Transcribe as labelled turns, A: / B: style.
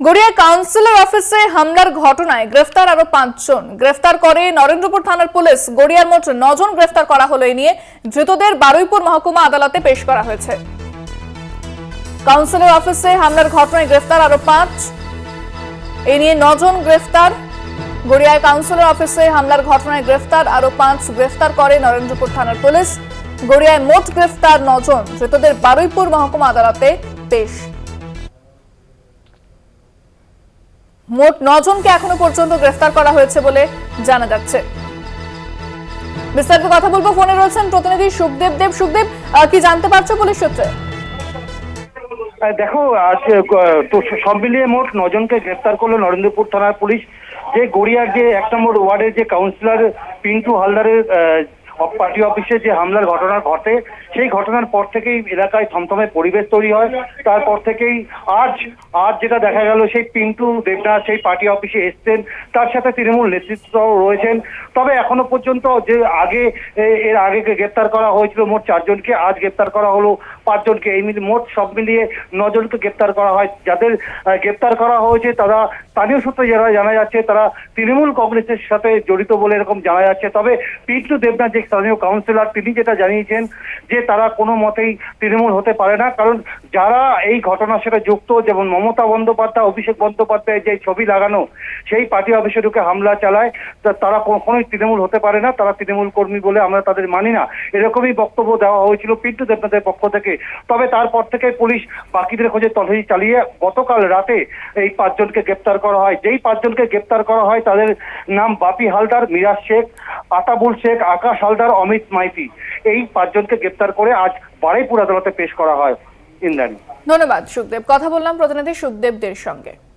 A: Garia councillor অফিসে হামলার ঘটনায় গ্রেফতার আরও পাঁচজন। গ্রেফতার করে নরেন্দ্রপুর থানার পুলিশ। গড়িয়ার মোট নজন গ্রেফতার করা হলো এই নিয়ে। ধৃতদের বারুইপুর মহকুমা আদালতে পেশ করা হয়েছে। কাউন্সিলর অফিসে হামলার ঘটনায় গ্রেফতার আরও পাঁচ। এ নিয়ে নজন গ্রেফতার। গড়িয়ায় কাউন্সিলর অফিসে হামলার ঘটনায় গ্রেফতার আরও পাঁচ। গ্রেফতার করে নরেন্দ্রপুর থানার পুলিশ। গড়িয়ায় মোট গ্রেফতার নজন। ধৃতদের বারুইপুর মহকুমা আদালতে পেশ মোট নজনকে এখনও পর্যন্ত গ্রেফতার করা হয়েছে বলে জানা যাচ্ছে। বিস্তারিত কথা বলব, ফোনে রয়েছেন প্রতিনিধি সুখদেব। দেব, সুখদেব কি জানতে পারছ পুলিশ সূত্রে?
B: দেখো সব মিলিয়ে মোট নজনকে গ্রেফতার করল নরেন্দ্রপুর থানার পুলিশ। যে গড়িয়ার যে এক নম্বর ওয়ার্ডের যে কাউন্সিলর পিন্টু হালদারের পার্টি অফিসে যে হামলার ঘটনা ঘটে, সেই ঘটনার পর থেকেই এলাকায় থমথমে পরিবেশ তৈরি হয়। তারপর থেকেই আজ আজ যেটা দেখা গেল, সেই পিন্টু দেবনাথ সেই পার্টি অফিসে এসছেন। তার সাথে তৃণমূল নেতৃত্ব রয়েছেন। তবে এখনও পর্যন্ত যে আগে এর আগে গ্রেপ্তার করা হয়েছিল মোট চারজনকে, আজ গ্রেপ্তার করা হলো পাঁচজনকে। এই মিলিয়ে মোট সব মিলিয়ে নজনকে গ্রেপ্তার করা হয়। যাদের গ্রেপ্তার করা হয়েছে, তারা স্থানীয় সূত্রে যারা জানা যাচ্ছে, তারা তৃণমূল কংগ্রেসের সাথে জড়িত বলে এরকম জানা যাচ্ছে। তবে পিন্টু দেবনাথ যে স্থানীয় কাউন্সিলর তিনি যেটা জানিয়েছেন যে তারা কোনো মতেই তৃণমূল হতে পারে না। কারণ যারা এই ঘটনার সাথে যুক্ত, যেমন মমতা বন্দ্যোপাধ্যায়, অভিষেক বন্দ্যোপাধ্যায় যে ছবি লাগানো, সেই পার্টি অফিসে ঢুকে হামলা চালায় তারা কখনোই তৃণমূল হতে পারে না। তারা তৃণমূল কর্মী বলে আমরা তাদের মানি না। এরকমই বক্তব্য দেওয়া হয়েছিল পিন্টু দেবনাথের পক্ষ থেকে। তবে তারপর থেকে পুলিশ বাকিদের খোঁজে তল্লাশি চালিয়ে গতকাল রাতে এই পাঁচজনকে গ্রেপ্তার করা হয়। যেই পাঁচজনকে গ্রেপ্তার করা হয়, তাদের নাম বাপি হালদার, মিরাজ শেখ আতাবুল শেখ আকাশ হালদার, অমিত মাইতি। এই পাঁচজনকে গ্রেপ্তার করে আজ বারেপুর আদালতে পেশ করা হয়। ইন্দ্রাণী।
A: ধন্যবাদ, সুখদেব। কথা বললাম প্রতিনিধি সুখদেবদের সঙ্গে।